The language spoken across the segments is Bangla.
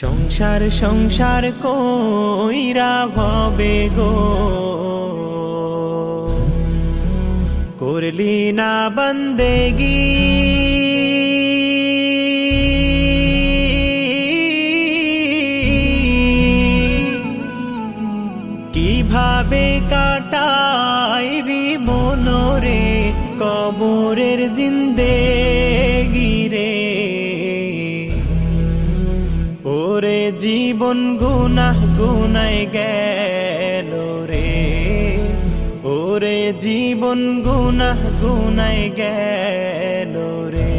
সংসার সংসার কইরা ভবে গো। করলি না বন্দেগি। কীভাবে কাটাইবি মনোরে কবরের জিন্দেগি রে? জীবন গুনাহ গুনাই গেল রে। ওরে জীবন গুনাহ গুনাই গেল রে।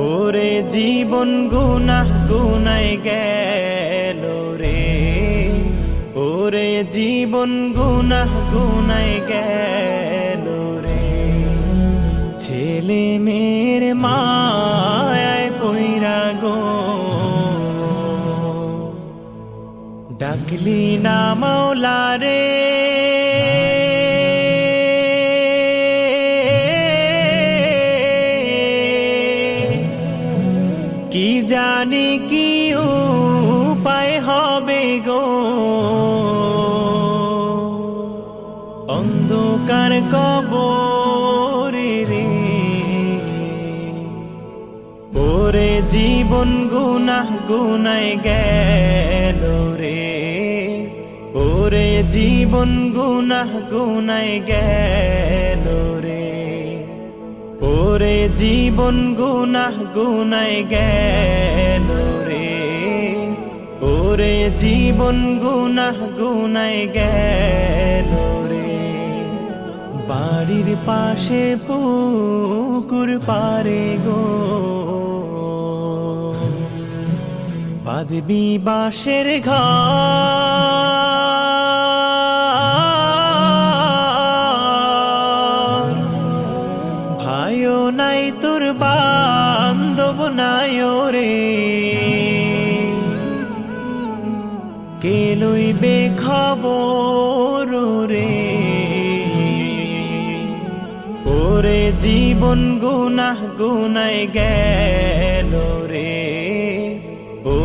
ওরে জীবন গুনাহ গুনাই গেল রে। ওরে জীবন গুনাহ গুনাই গেল রে। ছেলে মেয়ের মায় ডাকলি না মাওলা রে। কি জানি কি উপায় হবে গো। অন্ধকার কবরে রে। ওরে জীবন গুনাহ গুনাই গেল রে। ওরে জীবন গুনাহ গুনাই গেল রে। ওরে জীবন গুনাহ গুনাই গেল রে। ওরে জীবন গুনাহ গুনাই গেল রে। বাড়ির পাশে পুকুর পারে গো। বাদবি বাঁশের ঘর। নাই তোর বান্ধব নাই রে। কে লইবে খবর রে? ওরে জীবন গুনাহ গুনাই গেল রে।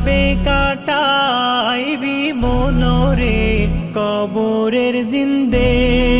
কীভাবে কাটাইবি মনরে কবরের জিন্দেগি